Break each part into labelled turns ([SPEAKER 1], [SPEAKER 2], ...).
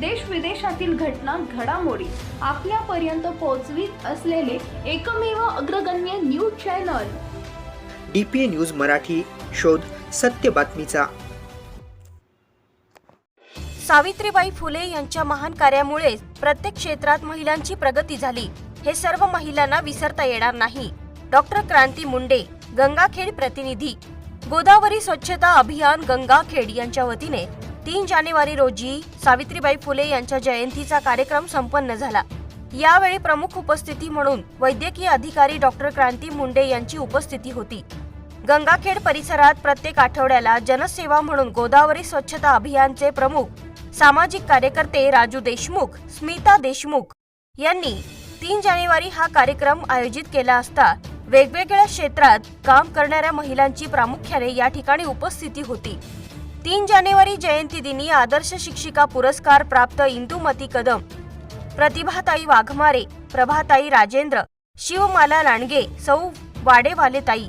[SPEAKER 1] देश विदेशातील घटना घडामोडी आपल्यापर्यंत पोहोचवीत असलेले एकमेव अग्रगण्य news channel.
[SPEAKER 2] D P A news Marathi शोध सत्य बातमीचा.
[SPEAKER 3] सावित्रीबाई फुले यांच्या महान कार्यामुळे प्रत्येक क्षेत्रात महिलांची प्रगती झाली. हे सर्व महिलांना विसरता येणार नाही. डॉक्टर क्रांती मुंडे गंगाखेड प्रतिनिधी. गोदावरी स्वच्छता अभियान गंगाखेड यांच्या वतीने तीन जानेवारी रोजी सावित्रीबाई फुले यांच्या जयंतीचा कार्यक्रम संपन्न झाला. यावेळी प्रमुख उपस्थिती म्हणून वैद्यकीय अधिकारी डॉक्टर क्रांती मुंडे यांची उपस्थिती होती. गंगाखेड परिसरात प्रत्येक आठवड्याला जनसेवा म्हणून गोदावरी स्वच्छता अभियानचे प्रमुख सामाजिक कार्यकर्ते राजू देशमुख स्मिता देशमुख यांनी तीन जानेवारी हा कार्यक्रम आयोजित केला असता वेगवेगळ्या क्षेत्रात काम करणाऱ्या महिलांची प्रामुख्याने या ठिकाणी उपस्थिती होती. तीन जानेवारी जयंती दिनी आदर्श शिक्षिका पुरस्कार प्राप्त इंदुमती कदम प्रतिभाताई वाघमारे प्रभाताई राजेंद्र शिवमाला लांडगे सौ वाडेवालेताई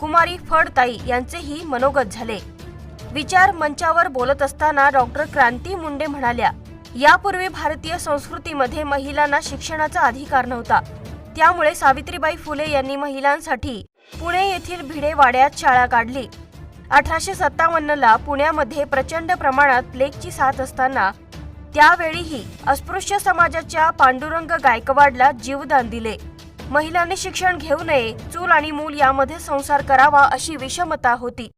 [SPEAKER 3] कुमारी फडताई यांचेही मनोगत झाले. विचार मंचावर बोलत असताना डॉक्टर क्रांती मुंडे म्हणाल्या यापूर्वी भारतीय संस्कृतीमध्ये महिलांना शिक्षणाचा अधिकार नव्हता. त्यामुळे सावित्रीबाई फुले यांनी महिलांसाठी पुणे येथील भिडे वाड्यात शाळा काढली. अठराशे सत्तावन्नला पुण्यामध्ये प्रचंड प्रमाणात प्लेगची साथ असताना त्यावेळीही अस्पृश्य समाजाच्या पांडुरंग गायकवाडला जीवदान दिले. महिलांनी शिक्षण घेऊ नये चूल आणि मूल यामध्ये संसार करावा अशी विषमता होती.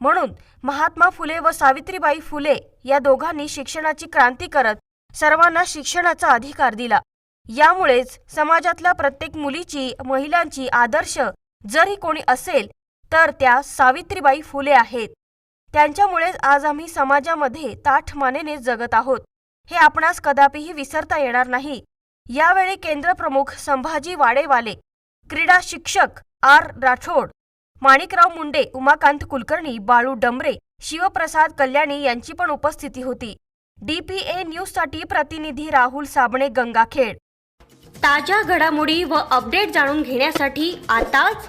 [SPEAKER 3] म्हणून महात्मा फुले व सावित्रीबाई फुले या दोघांनी शिक्षणाची क्रांती करत सर्वांना शिक्षणाचा अधिकार दिला. यामुळेच समाजातल्या प्रत्येक मुलीची महिलांची आदर्श जरी कोणी असेल तर त्या सावित्रीबाई फुले आहेत. त्यांच्यामुळेच आज आम्ही समाजामध्ये ताठमानेने जगत आहोत. हे आपणास कदापिही विसरता येणार नाही. यावेळी केंद्रप्रमुख संभाजी वाडेवाले क्रीडा शिक्षक आर राठोड माणिकराव मुंडे उमाकांत कुलकर्णी बाळू डमरे शिवप्रसाद कल्याणी यांची पण उपस्थिती होती. डीपीए न्यूजसाठी प्रतिनिधी राहुल साबणे गंगाखेड. ताज्या घडामोडी व अपडेट जाणून घेण्यासाठी आताच